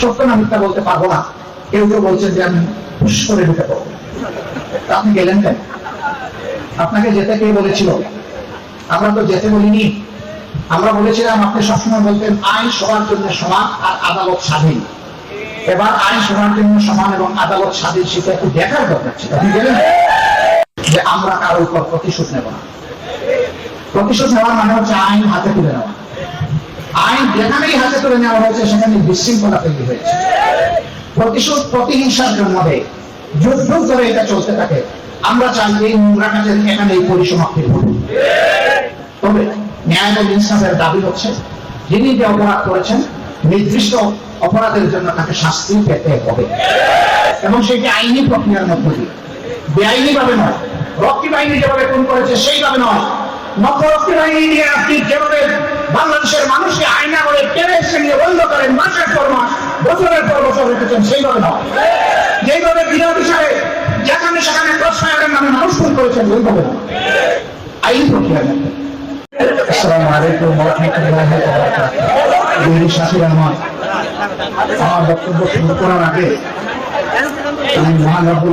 সত্য না মিথ্যা বলতে পারব না। কেউ কেউ বলছেন যে আমি হুশ করে ঢুকে আপনি গেলেন কেন? আপনাকে যেতে কে বলেছিল? আমরা তো যেতে বলিনি। আমরা বলেছিলাম, আপনি সবসময় বলতেন, আইন সবার জন্য সমান আর আদালত স্বাধীন। এবার আইন সবার জন্য সমান এবং আদালত স্বাধীন, সেটা একটু দেখার দরকার ছিল। আপনি গেলেন যে আমরা কারোর উপর প্রতিশোধ নেব না। প্রতিশোধ নেওয়ার মানে হচ্ছে আইন হাতে তুলে নেওয়া। আইন যেখানেই হাতে নেওয়া হয়েছে, সেখানে বিশৃঙ্খলা তৈরি হয়েছে। প্রতিশোধ, প্রতিহিংসার দেয় যুদ্ধ করে এটা চলতে থাকে। আমরা চাই এই নোংরা কাজের এখানে এই পরিসমাপ্তি ঘটুক। তবে ন্যায় এবং ইনসাফের দাবি হচ্ছে যিনি যে অপরাধ করেছেন, নির্দিষ্ট অপরাধের জন্য তাকে শাস্তি পেতে হবে। এবং সেটি আইনি প্রক্রিয়ার মধ্য দিয়ে। বেআইনি ভাবে নয়, রক্ষী বাহিনী যেভাবে খুন করেছে, সেইভাবে নয়। নকরক্ষী আপনি যেভাবে বাংলাদেশের মানুষকে আয়না করে টেনে এসে নিয়ে বন্ধ করেন মাসের পর মাস বছরের পর বছর রেখেছেন সেইভাবে নয়। যেইভাবে বিনা বিষয়ে যেখানে সেখানে প্রশ্রয়ের নামে মানুষ খুন করেছেন ওইভাবে আইন প্রক্রিয়ার মধ্যে আসসালামু আলাইকুম রাহমাতুল্লাহি বীর শাসির আমার আমার বক্তব্য শুরু করার আগে আমি মহান রব্বুল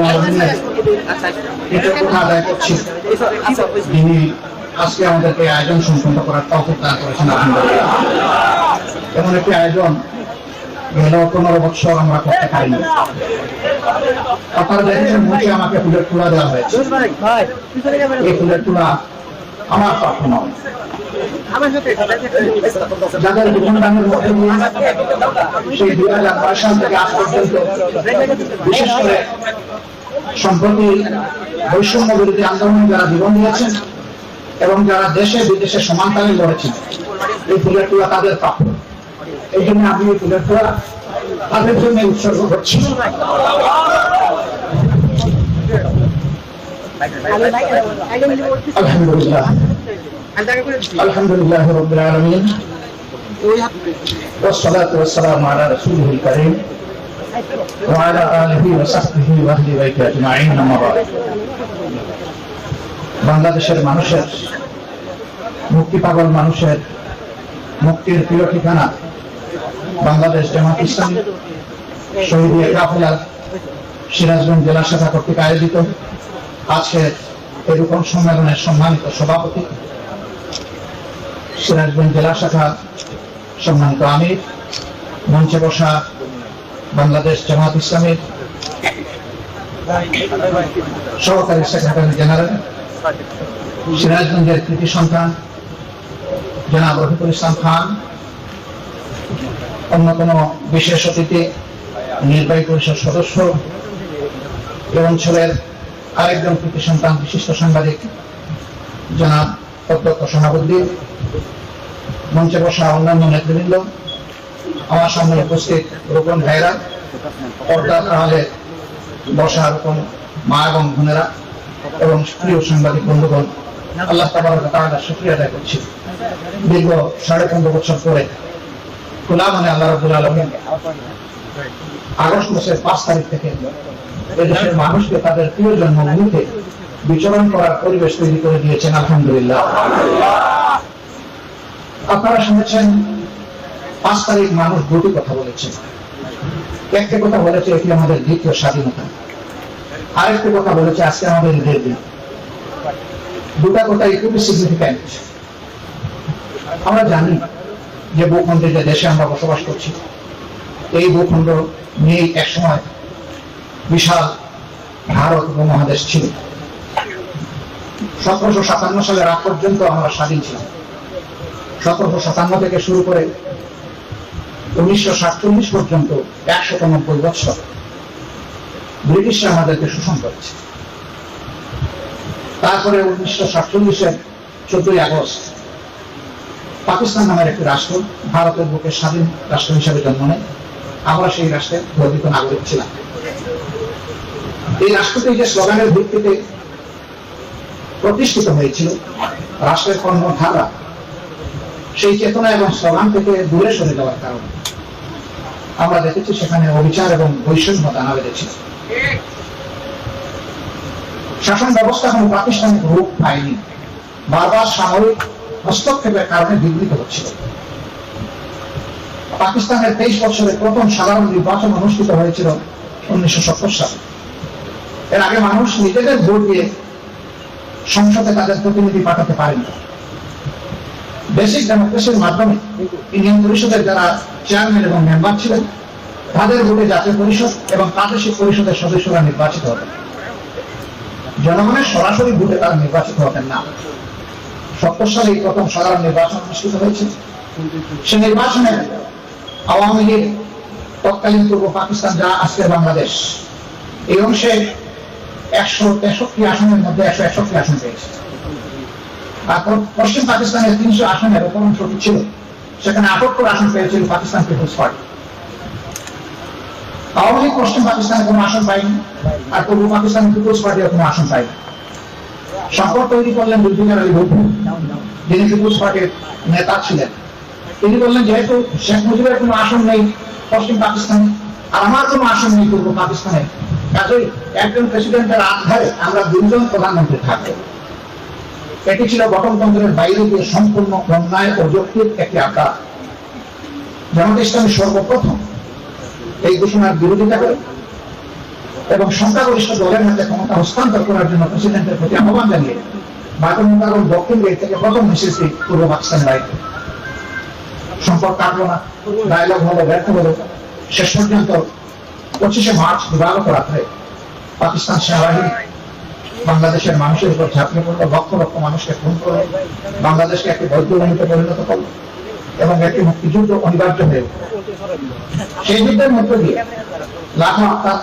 কৃতজ্ঞতা আদায় করছি। যিনি আজকে আমাদেরকে আয়োজন সম্পন্ন করার তৌফিক দান করেছেন আলহামদুলিল্লাহ। এমন একটি আয়োজন গেল পনেরো বছর আমরা করতে পারিনি। আপনারা দেখেছেন মুখে আমাকে ফুলের তুলা দেওয়া হয়েছে। এই ফুলের তুলা আমার প্রাপ্য নয়। যাদের জীবনদানের মধ্যে সেই দুই হাজার নয় সাল থেকে আজ পর্যন্ত বিশেষ করে সম্প্রতি বৈষম্য বিরোধী আন্দোলনে যারা জীবন দিয়েছেন এবং যারা দেশে বিদেশে সমানতালে লড়েছেন এই ফুলের তোলা তাদের প্রাপ্য এই জন্য আমি এই ফুলের তোলা তাদের জন্য উৎসর্গ করছি আলহামদুলিল্লাহ আলহামদুলিল্লাহ রবিল আলমিন والصلاة والسلام على رسوله الكريم وعلى آله وصحبه وأهل بيته أجمعين أما بعد বাংলাদেশের মানুষের, মুক্তি পাগল মানুষের, মুক্তির প্রিয় ঠিকানা বাংলাদেশ জামাত ইসলাম, শহীদ কাফেলা, সিরাজগঞ্জ জেলা শাখা কর্তৃক আয়োজিত আজকের এরকম সম্মেলনের সম্মানিত সভাপতি, সিরাজগঞ্জ জেলা শাখা সম্মানিত আমির, মঞ্চে বসা বাংলাদেশ জামাত ইসলামের সহকারী সেক্রেটারি জেনারেল সিরাজগঞ্জের কৃতি সন্তান জনাব রফিকুল ইসলাম খান অন্যতম বিশেষ অতিথি, নির্বাহী পরিষদ সদস্য এ অঞ্চলের আরেকজন কৃতি সন্তান, বিশিষ্ট সাংবাদিক, জনাব অধ্যক্ষ সোহাবুদ্দিন মঞ্চে বসা অন্যান্য নেতৃবৃন্দ, আমার সামনে উপস্থিত রোপন ভাইরা পর্দা তাহলে বসা রোপন মা এবং বোনেরা এবং প্রিয় সাংবাদিক বন্ধুগণ, আল্লাহ তাবার শুক্রিয়া আদায় করছি। দীর্ঘ সাড়ে পনেরো বছর পরে খোলা মানে আল্লাহ রবুল আলমিন। আগস্ট মাসের পাঁচ তারিখ থেকে এদেশের মানুষকে তাদের প্রিয় জন্মভূমিতে বিচরণ করার পরিবেশ তৈরি করে দিয়েছেন, আলহামদুলিল্লাহ। আপনারা শুনেছেন, পাঁচ তারিখ মানুষ দুটি কথা বলেছে। একটি কথা বলেছে, এটি আমাদের দ্বিতীয় স্বাধীনতা। আরেকটি কথা বলেছে, আজকে আমাদের ঈদের দিন। দুটা কথাই খুবই সিগনিফিক্যান্ট আমরা জানি যে ভূখণ্ডে যে দেশে আমরা বসবাস করছি, এই ভূখণ্ড নিয়েই একসময় বিশাল ভারত উপমহাদেশ ছিল। সতেরোশো সাতান্ন সালের আগ পর্যন্ত আমরা স্বাধীন ছিলাম। সতেরোশো সাতান্ন থেকে শুরু করে উনিশশো সাতচল্লিশ পর্যন্ত একশো নব্বই বছর ব্রিটিশরা আমাদেরকে শোষণ করেছে তারপরে উনিশশো সাতচল্লিশের চোদ্দই আগস্ট পাকিস্তান নামের একটি রাষ্ট্র ভারতের বুকে স্বাধীন রাষ্ট্র হিসেবে জন্ম নেয়। আমরা সেই রাষ্ট্রের গর্বিত নাগরিক ছিলাম। এই রাষ্ট্রটি যে স্লোগানের ভিত্তিতে প্রতিষ্ঠিত হয়েছিল, রাষ্ট্রের কর্মধারা, সেই চেতনা এবং স্লোগান থেকে দূরে সরে যাওয়ার কারণে। আমরা দেখেছি সেখানে অবিচার এবং বৈষম্য দানা বেঁধেছে শাসন ব্যবস্থা কোনো প্রাতিষ্ঠানিক রূপ পায়নি। বারবার সামরিক হস্তক্ষেপের কারণে বিঘ্নিত হচ্ছিল। পাকিস্তানের তেইশ বছরে প্রথম সাধারণ নির্বাচন অনুষ্ঠিত হয়েছিল উনিশশো সত্তর সালে। এর আগে মানুষ নিজেদের ভোট দিয়ে সংসদে তাদের প্রতিনিধি পাঠাতে পারেনি। বেসিক ডেমোক্রেসির মাধ্যমে ইন্ডিয়ান পরিষদের যারা চেয়ারম্যান এবং মেম্বার ছিলেন তাদের ভোটে জাতীয় পরিষদ এবং প্রাদেশিক পরিষদের সদস্যরা নির্বাচিত হতেন জনগণের সরাসরি ভোটে তারা নির্বাচিত হতেন না। সত্তর সালে এই প্রথম সাধারণ নির্বাচন অনুষ্ঠিত হয়েছে। সে নির্বাচনে আওয়ামী লীগ, তৎকালীন পূর্ব পাকিস্তান, যা আজকের বাংলাদেশ, এই অংশে একশো তেষট্টি আসনের মধ্যে একশো একষট্টি আসন পেয়েছে। আর পশ্চিম পাকিস্তানের তিনশো আসনের অংশটি ছিল। সেখানে আটাত্তর আসন পেয়েছিল পাকিস্তান পিপুলস পার্টি লীগ পশ্চিম পাকিস্তানে কোনো আসন পায়নি আর পূর্ব পাকিস্তান পিপুলস পার্টিও কোনো আসন পায়নি। সংকট তৈরি করলেন জুলফিকার আলী ভুট্টো যিনি পিপুলস পার্টির নেতা ছিলেন। তিনি বললেন, যেহেতু শেখ মুজিবের কোনো আসন নেই পশ্চিম পাকিস্তানে, আর আমার কোনো আসন নেই পূর্ব পাকিস্তানে, কাজেই একজন প্রেসিডেন্টের আধারে আমরা দুজন প্রধানমন্ত্রী থাকব। এটি ছিল গঠনতন্ত্রের বাইরে দিয়ে সম্পূর্ণ অন্যায় ও যৌক্তিক একটি আকার। জামাত ইসলামী সর্বপ্রথম এই ঘোষণার বিরোধিতা করে এবং সংখ্যাগরিষ্ঠ দলের হাতে ক্ষমতা হস্তান্তর করার জন্য প্রেসিডেন্টের প্রতি আহ্বান জানিয়ে বাটন মোতাগম দক্ষিণ গেট থেকে প্রথম মিছিলটি পূর্ব পাকিস্তানের বাইরে সম্পর্ক কাটলো না ডায়লগ হলো ব্যর্থ হলো শেষ পর্যন্ত পঁচিশে মার্চ দিবাগত রাত্রে পাকিস্তান সেনাবাহিনী বাংলাদেশের মানুষের উপর ঝাঁপিয়ে পড়ল, লক্ষ লক্ষ মানুষকে খুন করল বাংলাদেশকে একটি বৈদ্যভূমিতে পরিণত করল। এবং একটি মুক্তিযুদ্ধ অনিবার্য হয়ে। সেই যুদ্ধের মধ্য দিয়ে লাখো আত্মা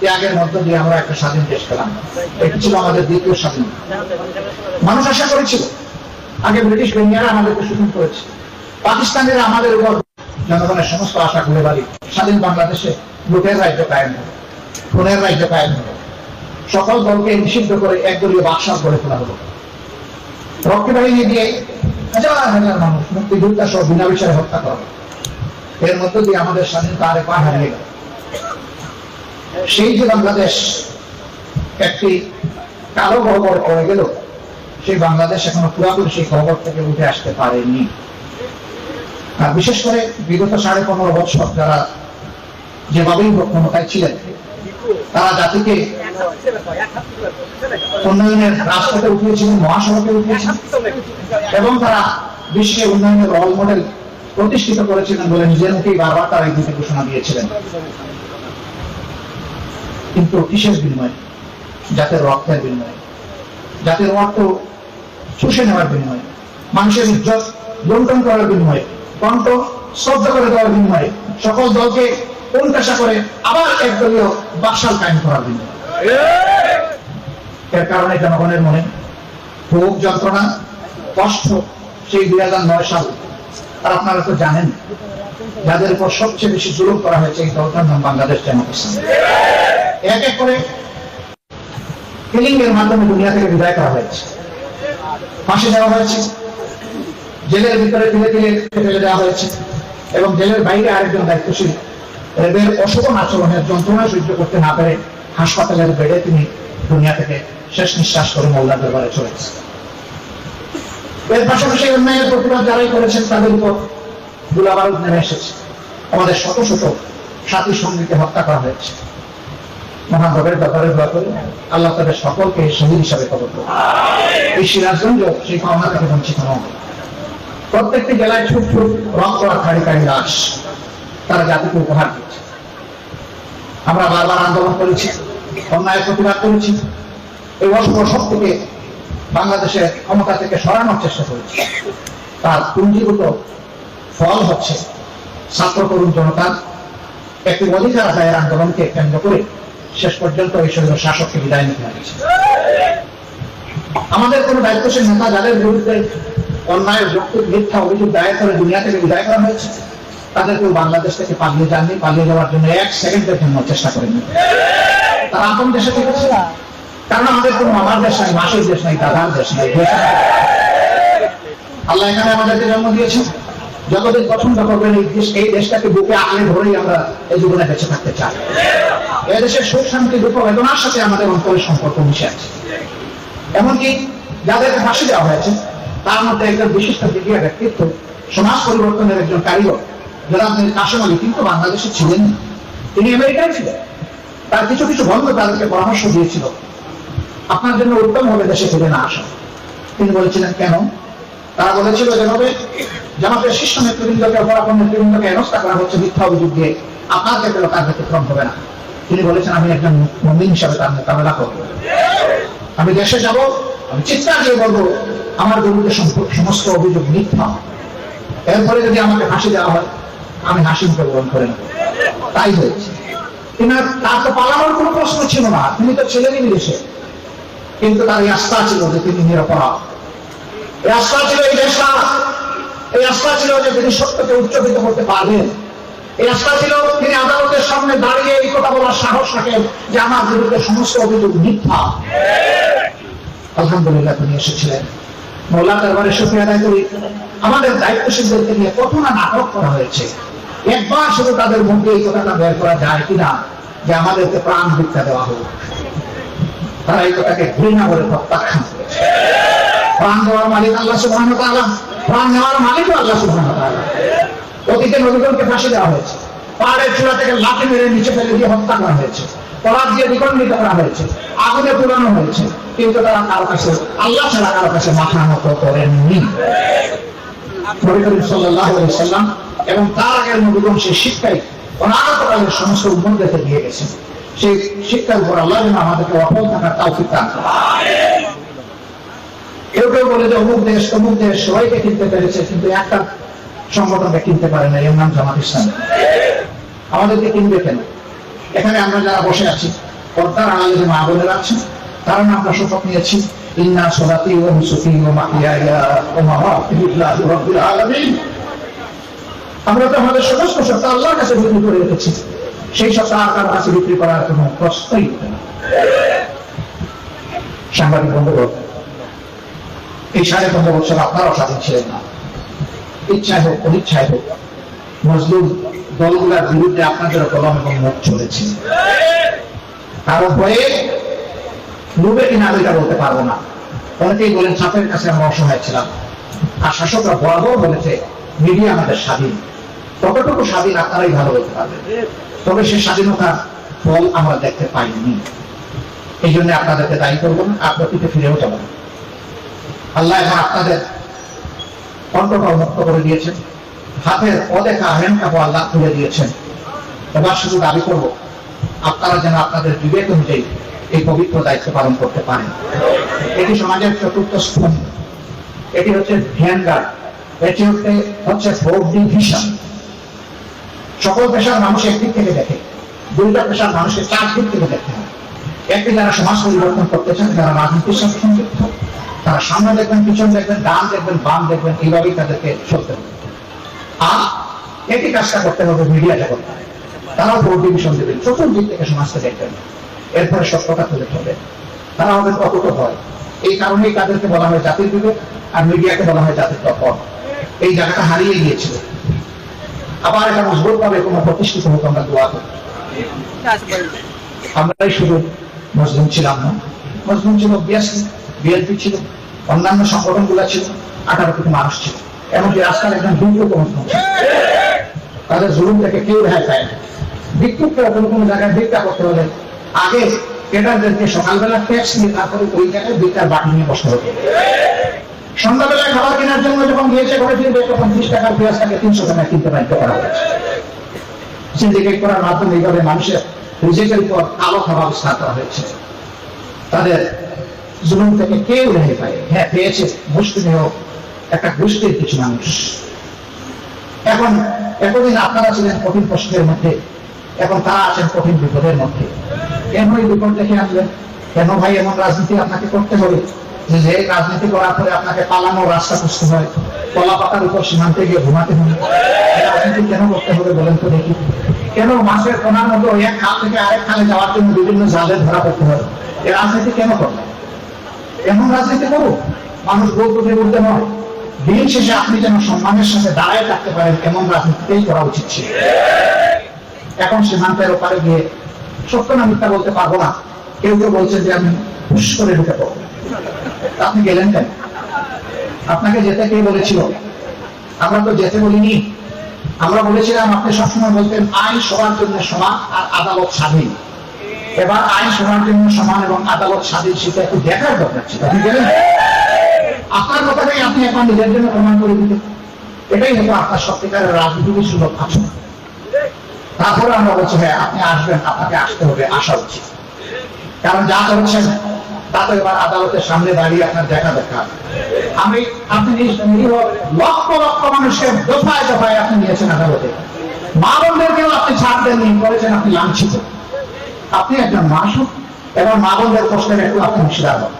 ত্যাগের মধ্য দিয়ে আমরা একটা স্বাধীন দেশ পেলাম। এটি ছিল আমাদের দ্বিতীয় স্বাধীনতা মানুষ আশা করেছিল, আগে ব্রিটিশ বেনিয়ারা আমাদেরকে শোষণ করেছে। পাকিস্তানের আমাদের উপর জনগণের সমস্ত আশা ঘুরে বাড়ি স্বাধীন বাংলাদেশে লুটের রাজ্য কায়েম হলো, খুনের রাজ্য কায়েম হলো। সকল দলকে নিষিদ্ধ করে একদলীয় বাকশাল করে তোলা হলো। রক্ষী বাহিনী দিয়ে হাজার হাজার মানুষ মুক্তিযোদ্ধা সহ বিনা বিচারে হত্যা করা এর মধ্য দিয়ে আমাদের স্বাধীনতা আরে পা হারিয়ে গেল। সেই যে বাংলাদেশ একটি কালো গহবর পড়ে গেল, সেই বাংলাদেশ এখনও পুরাপুরি সেই গহবর থেকে উঠে আসতে পারেনি। আর বিশেষ করে বিগত সাড়ে পনেরো বছর যারা যেভাবেই ক্ষমতায় ছিলেন, তারা জাতিকে উন্নয়নের রাস্তাতে উঠিয়েছিলেন, মহাসড়কে উঠিয়েছিলেন। এবং তারা বিশ্বে উন্নয়নের রোল মডেল প্রতিষ্ঠিত করেছিলেন বলে নিজের মুখেই বারবার তারা এই দুটি ঘোষণা দিয়েছিলেন। কিন্তু কিসের বিনিময়ে? জাতের রক্তের বিনিময়ে। জাতির রক্ত শুষে নেওয়ার বিনিময়ে। মানুষের ইজ্জত লুণ্ঠন করার বিনিময়ে। কণ্ঠ শ্রদ্ধা করে দেওয়ার বিনিময়ে। সকল দলকে কোনটাশা করে আবার একদলীয় বাকশাল কায়েম করার বিনিময়ে। এর কারণে জনগণের মনে ভোগ যন্ত্রণা, কষ্ট সেই দুই হাজার নয় সাল। আর আপনারা তো জানেন, যাদের উপর সবচেয়ে বেশি জুলুম করা হয়েছে এই দলটার নাম বাংলাদেশ ডেমোক্রেসি এক এক করে কিলিং এর মাধ্যমে দুনিয়া থেকে বিদায় করা হয়েছে। ফাঁসি দেওয়া হয়েছে। জেলের ভিতরে তিলে তিলে ফেলে দেওয়া হয়েছে। এবং জেলের বাইরে আরেকজন দায়িত্বশীল। এদের অশোভন আচরণের যন্ত্রণা সহ্য করতে না পেরে হাসপাতালের বেডে তিনি দুনিয়া থেকে শেষ নিঃশ্বাস করে মৌলার দরবারে চলেছে এর পাশাপাশি অন্যায়ের প্রতিবাদ যারাই করেছেন তাদের উপর গুলাবারুদ নেমে এসেছে। আমাদের শত শত সাথী সঙ্গীকে হত্যা করা হয়েছে। মহান ব্যাপারে দোয়া করি, আল্লাহ তাদের সকলকে শহীদ হিসাবে কবর করুন। এই সিরাজগঞ্জ সেই পাওনা থেকে বঞ্চিত নয় প্রত্যেকটি জেলায় ছুট ছুট রং করা খাড়ি খাড়ি লাশ তারা জাতিকে উপহার দিচ্ছে আমরা বারবার আন্দোলন করেছি অন্যায়ের প্রতিবাদ করেছি। এই অশুভ শক্তিকে বাংলাদেশের ক্ষমতা থেকে সরানোর চেষ্টা করেছি। তার পুঞ্জীভূত ফল হচ্ছে ছাত্র তরুণ জনতার একটি অধিকার আদায়ের আন্দোলনকে কেন্দ্র করে শেষ পর্যন্ত এই শরীর শাসককে বিদায় নিতে হয়েছে। আমাদের কোন দায়িত্বশীল নেতা যাদের বিরুদ্ধে অন্যায়, যৌক্তিক মিথ্যা অভিযোগ দায়ের করে দুনিয়া থেকে বিদায় করা হয়েছে তাদের কেউ বাংলাদেশ থেকে পালিয়ে যাননি, পালিয়ে যাওয়ার জন্য এক সেকেন্ডের জন্য চেষ্টা করেনি। তারা আপন দেশে থেকেছে কারণ আমাদের কোনো আমার দেশ নাই, মাসের দেশ নাই, দাদার দেশ নাই। আল্লাহ এখানে আমাদেরকে জন্ম দিয়েছেন যতদিন পছন্দ করবেন এই দেশ এই দেশটাকে বুকে আঁকড়ে ধরেই আমরা এই জীবনে বেঁচে থাকতে চাই। এদেশের সুখ, শান্তি, দুঃখ, বেদনার সাথে আমাদের অন্তরের সম্পর্ক মিশে আছে। এমনকি যাদেরকে ফাঁসি দেওয়া হয়েছে, তার মধ্যে একজন বিশিষ্ট বিজ্ঞান ব্যক্তিত্ব, সমাজ পরিবর্তনের একজন কারিগর। কাশেম আলী কিন্তু বাংলাদেশে ছিলেন না। তিনি আমেরিকায় ছিলেন। তার কিছু কিছু বন্ধু তাদেরকে পরামর্শ দিয়েছিল। আপনার জন্য উত্তম হবে দেশে ফিরে না আসা। তিনি বলেছিলেন, কেন? তারা বলেছিল জামাতের শীর্ষ নেতৃবৃন্দকে অপরাপন নেতৃবৃন্দকে করা হচ্ছে মিথ্যা অভিযোগ দিয়ে। আপনার ক্ষেত্রে তার ব্যতিক্রম হবে না। তিনি বলেছেন, আমি একজন মন্দির হিসাবে তার মোকাবেলা করব। আমি দেশে যাব, আমি চিৎকার দিয়ে বলব, আমার বিরুদ্ধে সমস্ত অভিযোগ মিথ্যা। এরপরে যদি আমাকে ফাঁসি দেওয়া হয় আমি হাসি মুখে গ্রহণ করে নেব। তাই হয়েছে। তিনার তার তো পালানোর কোনো প্রশ্ন ছিল না। তিনি তো ছিলেনই বিদেশে। কিন্তু তার আস্থা ছিল যে তিনি নিরপরাধ। এই আস্থা ছিল এই দেশটা এই আস্থা ছিল যে তিনি সত্যকে উচ্চকিত করতে পারবেন। এই আস্থা ছিল তিনি আদালতের সামনে দাঁড়িয়ে এই কথা বলার সাহস রাখেন যে আমার বিরুদ্ধে সমস্ত অভিযোগ মিথ্যা। আলহামদুলিল্লাহ তিনি এসেছিলেন। মোল্লা দরবারে শুক্রিয়া আদায় করি। আমাদের দায়িত্বশীলদেরকে নিয়ে কত না নাটক করা হয়েছে। একবার শুধু তাদের মধ্যে এই কথাটা বের করা যায় কিনা যে আমাদেরকে প্রাণ ভিক্ষা দেওয়া হোক। তারা এই কথাকে ঘৃণা করে প্রত্যাখ্যান প্রাণ দেওয়ার মালিক আল্লাহ তাআলা। প্রাণ নেওয়ার মালিক আল্লাহ তাআলা। অতীতে নবীগণকে ফাঁসি দেওয়া হয়েছে। পাহাড়ের চূড়া থেকে লাঠি মেরে নিচে ফেলে দিয়ে হত্যা করা হয়েছে। পরাত দিয়ে দ্বিখণ্ডিত করা হয়েছে। আগুনে পুরানো হয়েছে। কিন্তু তারা কারও কাছে আল্লাহ ছাড়া কারও কাছে মাথা নত করেননি। সাল্লাম এবং তার আগের সেই শিক্ষাই অনাগতকালের সমস্ত দিয়ে গেছেন। সেই শিক্ষার উপর আল্লাহ আমাদেরকে অটল থাকার কেউ কেউ বলে যে অমুক দেশ অমুক দেশ, সবাইকে কিনতে পেরেছে, কিন্তু একটা সংগঠনকে কিনতে পারে না জামাত ইসলাম। আমাদেরকে কিনবে কেন? এখানে আমরা যারা বসে আছি পর্দার আড়ালে মা বোনেরা আছেন, তারা আমরা শপথ নিয়েছি। নুসুকি ও মাহিয়ায়া ও মামাতি লিল্লাহি রাব্বিল আলামিন। আমরা তো আমাদের সমস্ত সত্তা আল্লাহর কাছে বিক্রি করে রেখেছি। সেই সত্তা কারও কাছে বিক্রি করার কোনো প্রশ্নই। সাংবাদিক বন্ধুগণ, এই সাড়ে পনেরো বছর আপনারাও স্বাধীন ছিলেন না। ইচ্ছায় হোক, অনিচ্ছায় হোক, মজলুম দলগুলোর বিরুদ্ধে আপনাদের কলম এবং মুখ চলেছে। কারও ভয়ে ডুবে কিনা আমি এটা বলতে পারব না। অনেকেই বলেন ছাপের কাছে আমরা অসহায় ছিলাম। আর শাসকরা বরাবর বলেছে, মিডিয়া আমাদের স্বাধীন। ততটুকু স্বাধীন আপনারাই ভালো বলতে পারবেন। তবে সে স্বাধীনতার ফল আমরা দেখতে পাইনি। এই জন্য আপনাদেরকে দায়ী করব না আপনার পিঠে ফিরেও যাব না আল্লাহ এখন আপনাদের কণ্ঠটাও মুক্ত করে দিয়েছেন। হাতের অদেখা হ্যান্ডকাপও আল্লাহ তুলে দিয়েছেন। এবার শুধু দাবি করব, আপনারা যেন আপনাদের বিবেক অনুযায়ী এই পবিত্র দায়িত্ব পালন করতে পারেন। এটি সমাজের চতুর্থ স্তম্ভ। এটি হচ্ছে ভ্যানগার্ড এটি হচ্ছে হচ্ছে ভোট ডিভিশন সকল পেশার মানুষ একদিক থেকে দেখে। দুইটা পেশার মানুষকে চার দিক থেকে দেখতে হয়। একটি যারা সমাজ পরিবর্তন করতে চান, যারা রাজনীতির সাথে সংযুক্ত তারা সামনে দেখবেন, পিছন দেখবেন, ডান দেখবেন, বাম দেখবেন, এইভাবেই তাদেরকে চলতে হবে। আর একই কাজটা করতে হবে মিডিয়া জগৎ তারাও ভোট ডিভিশন দেবেন। চতুর্দিক থেকে সমাজকে দেখবেন। এরপরে সত্যতা তুলে ধরবেন তারা হবে অকুত হয়। এই কারণেই তাদেরকে বলা হয় জাতির বিবেক আর মিডিয়াকে বলা হয় জাতির তপন। এই জায়গাটা হারিয়ে গিয়েছিল। আবার এটা মজবুত ভাবে কোনো প্রতিষ্ঠিত হতো আমরা দোয়া করি। আমরাই শুধু মুসলিম ছিলাম না। মুসলিম ছিল বিএসপি, বিএনপি ছিল, অন্যান্য সংগঠনগুলা ছিল, আঠারো কোটি মানুষ ছিল। এমনকি রাস্তার একজন বিক্ষুব্ধ মুসলিম ছিল। তাদের জুলুম থেকে কেউ রেহাই পায় না। বিক্ষুব্ধ কোনো কোনো জায়গায় ভিক্ষা করতে হলে আগে ক্রেতাদেরকে সকালবেলা ট্যাক্স নিয়ে তারপরে ওই জায়গায় ভিক্ষার বাটি নিয়ে বসতে হতো। সন্ধ্যাবেলায় খাবার কেনার জন্য যখন গিয়েছে, ঘরে ফিরবে তখন ত্রিশ টাকার পেঁয়াজ টাকা তিনশো টাকা কিনতে বাধ্য করা হয়েছে সিন্ডিকেট করার মাধ্যমে এইভাবে মানুষের রিজেকের উপর কালো খাবার স্থান করা হয়েছে। তাদের জুলুম থেকে কেউ রেহাই পায় হ্যাঁ পেয়েছে মুসলিমেও একটা গোষ্ঠীর কিছু মানুষ। এখন, এতদিন আপনারা ছিলেন কঠিন প্রশ্নের মধ্যে, এখন তারা আছেন কঠিন বিপদের মধ্যে। কেন এই বিপদ দেখে আসবেন কেন ভাই, এমন রাজনীতি আপনাকে করতে হবে যে যে রাজনীতি করার পরে আপনাকে পালানোর রাস্তা খুঁজতে হয়? কলা পাতার উপর সীমান্তে গিয়ে ঘুমাতে হবে। রাজনীতি কেন করতে হবে বলেন তো দেখি। কেন মাছের কোনার মতো এক খাল থেকে আরেক খালে যাওয়ার জন্য বিভিন্ন জালে ধরা পড়তে হয়? এই রাজনীতি কেন করবে? এমন রাজনীতি করুক, মানুষ বলতে বলতে নয়। দিন শেষে আপনি যেন সম্মানের সাথে দাঁড়ায় থাকতে পারেন, এমন রাজনীতিতেই করা উচিত ছিল। এখন সীমান্তের ওপারে গিয়ে সত্য না মিথ্যা বলতে পারব না। কেউ কেউ বলছে যে আমি করে ঢুকে পড়ব। আপনি গেলেন কেন? আপনাকে যেতে কে বলেছিল? আমরা তো যেতে বলিনি। আমরা বলেছিলাম, আপনি সবসময় বলতেন, আইন সবার জন্য সমান আর আদালত স্বাধীন। এবার আইন সবার জন্য সমান এবং আদালত স্বাধীন, সেটা একটু দেখার দরকার ছিল। আপনার কথাটাই আপনি এখন নিজের জন্য প্রমাণ করে দিতেন এটাই হতো আপনার সত্যিকারের রাজনীতি সুলভ আচরণ তারপরে আমরা বলছি হ্যাঁ আপনি আসবেন, আপনাকে আসতে হবে, আসা উচিত। কারণ যা করছেন, তা তো এবার আদালতের সামনে দাঁড়িয়ে আপনার দেখা দরকার আমি, আপনি লক্ষ লক্ষ মানুষকে দফায় দফায় আপনি নিয়েছেন আদালতে। মা বোনদেরকেও আপনি ছাড় দেননি, করেছেন আপনি লাঞ্ছিত। আপনি একজন মাসুক এবং মা বোনদের প্রশ্নের একটু আপনি অংশীদার হন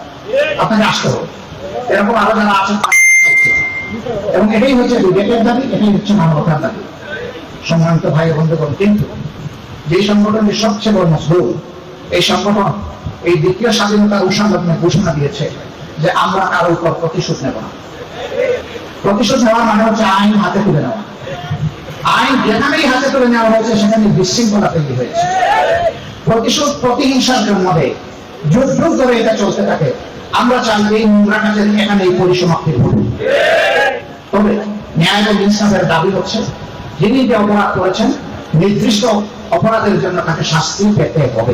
আপনাকে আসতে হবে। এরকম আসা উচিত। এবং এটাই হচ্ছে বিবেকের দাবি, এটাই হচ্ছে মানবতার দাবি। সম্মানিত ভাই বন্ধুগণ, কিন্তু যে সংগঠনের সবচেয়ে বড় মজবুত, এই সংগঠন, এই দ্বিতীয় স্বাধীনতার উৎসঙ্গনে ঘোষণা দিয়েছে যে আমরা কারও উপর প্রতিশোধ নেব না। প্রতিশোধ নেওয়া মানে হচ্ছে আইন হাতে তুলে নেওয়া। আইন যেখানেই হাতে তুলে নেওয়া হয়েছে, সেখানে বিশৃঙ্খলা তৈরি হয়েছে। প্রতিশোধ প্রতিহিংসার জন্য যুগ যুগ ধরে এটা চলতে থাকে। আমরা চাই এই নোংরা কাজের এখানে এই পরিসমাপ্তি ঘটুক। তবে ন্যায় এবং ইনসাফের দাবি হচ্ছে যিনি যে অপরাধ করেছেন, নির্দিষ্ট অপরাধের জন্য তাকে শাস্তি পেতে হবে।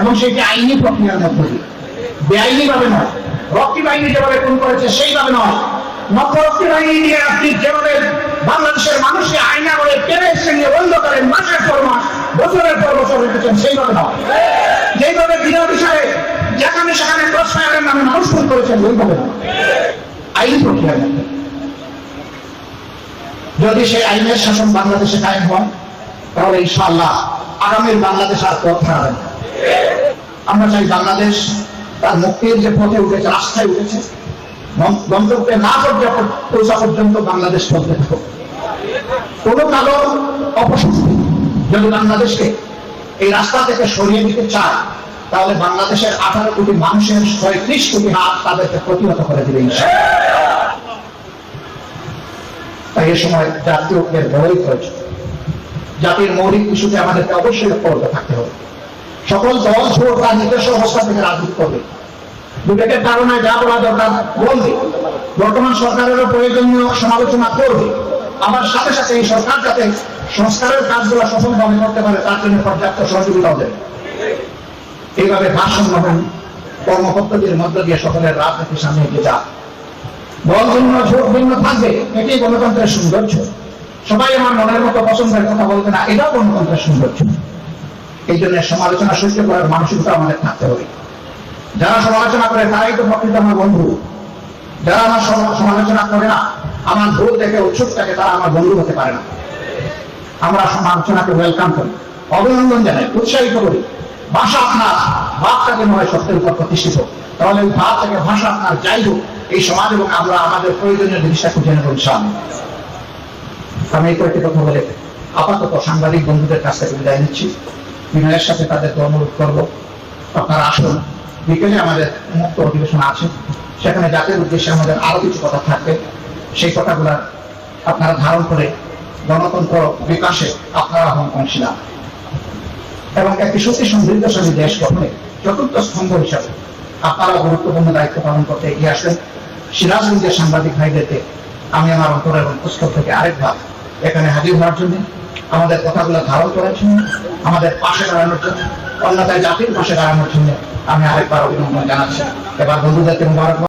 এবং সেটি আইনি প্রক্রিয়ার মধ্য দিয়ে? বেআইনি ভাবে নয়। রক্তি বাহিনী যেভাবে খুন করেছে, সেইভাবে নয়। নক্ষরক্তি বাহিনী দিয়ে আপনি যেভাবে বাংলাদেশের মানুষকে বন্ধ করেন মাসের পর মাস, বছরের পর বছর রেখেছেন, সেইভাবে নয়। বিনা বিষয়ে, যেখানে সেখানে নামে মানুষ খুন করেছেন ওইভাবে নয়। আইনি প্রক্রিয়ার মধ্যে। যদি সেই আইনের শাসন বাংলাদেশে কায়েম হয় তাহলে ইনশাআল্লাহ আগামীর বাংলাদেশ আর পথ হারাবে না। আমরা চাই বাংলাদেশ তার মুক্তির যে পথে উঠেছে, রাস্তায় উঠেছে গন্তব্যে না পৌঁছা পর্যন্ত বাংলাদেশ চলতে থাকুক। কোনো কালো অপশক্তি যদি বাংলাদেশকে এই রাস্তা থেকে সরিয়ে দিতে চায়, তাহলে বাংলাদেশের আঠারো কোটি মানুষের ছয়ত্রিশ কোটি হাত তাদেরকে প্রতিহত করে দিবে, ইনশাআল্লাহ। তাই এ সময় জাতীয় ঐক্যের বড়ই প্রয়োজন জাতির মৌলিক ইস্যুতে আমাদেরকে অবশ্যই ঐক্যবদ্ধ থাকতে হবে। সকল দল ছোট তার নিজস্ব অবস্থা থেকে রাজনীতি করবে। বিবেকের ধারণায় যা বলা দরকার বলবে। বর্তমান সরকারেরও প্রয়োজনীয় সমালোচনা করবে। আমার সাথে সাথে এই সরকার যাতে সংস্কারের কাজগুলো সফলভাবে করতে পারে, তার জন্য পর্যাপ্ত সহযোগিতাও দেবে। এইভাবে ভাষণ গ্রহণ কর্মপদ্ধতির মধ্য দিয়ে সকলের রাজনীতির সামনে এগিয়ে যা দল ভিন্ন ভিন্ন থাকবে, এটাই গণতন্ত্রের সৌন্দর্য। সবাই আমার মনের মতো পছন্দের কথা বলবে না, এটাও গণতন্ত্রের সৌন্দর্য। এই জন্য সমালোচনা সহ্য করার মানসিকতা আমাদের থাকতে হবে। যারা সমালোচনা করে, তারাই তো প্রকৃত আমার বন্ধু। যারা আমার সমালোচনা করে না, আমার ভুল উৎসুক থাকে, তারা আমার বন্ধু হতে পারে না। আমরা সমালোচনাকে ওয়েলকাম করি, অভিনন্দন জানাই, উৎসাহিত করি। ভাষা আপনার যেন হয় সত্যের উপর প্রতিষ্ঠিত। তাহলে ওই থেকে ভাষা আপনার যাই হোক এই সমাজ এবং আমরা আমাদের প্রয়োজনীয় জিনিসটা খুঁজে নেব আমি এই কয়েকটি কথা বলে আপাতত সাংবাদিক বন্ধুদের কাছ থেকে বিদায় নিচ্ছি। বিনয়ের সাথে তাদের অনুরোধ করব। আপনারা আসুন। বিকেলে আমাদের মুক্ত অধিবেশন আছে। সেখানে জাতির উদ্দেশ্যে আমাদের আরও কিছু কথা থাকবে, সেই কথাগুলা আপনারা ধারণ করে গণতন্ত্র বিকাশে আপনারা হন অংশীদার। এবং একটি সত্যি সমৃদ্ধশালী দেশ গঠনে চতুর্থ স্তম্ভ হিসাবে আপনারা গুরুত্বপূর্ণ দায়িত্ব পালন করতে এগিয়ে আসেন। সিরাজগঞ্জের সাংবাদিক ভাইদেরকে আমি আমার অন্তরের পুস্তক থেকে আরেকবার এখানে হাজির হওয়ার জন্য, আমাদের কথাগুলো ধারণ করার জন্য, আমাদের পাশে দাঁড়ানোর জন্য অন্যতায় জাতির পাশে দাঁড়ানোর জন্য আমি আরেকবার অভিনন্দন জানাচ্ছি। এবার বন্ধুদেরকে মুবারক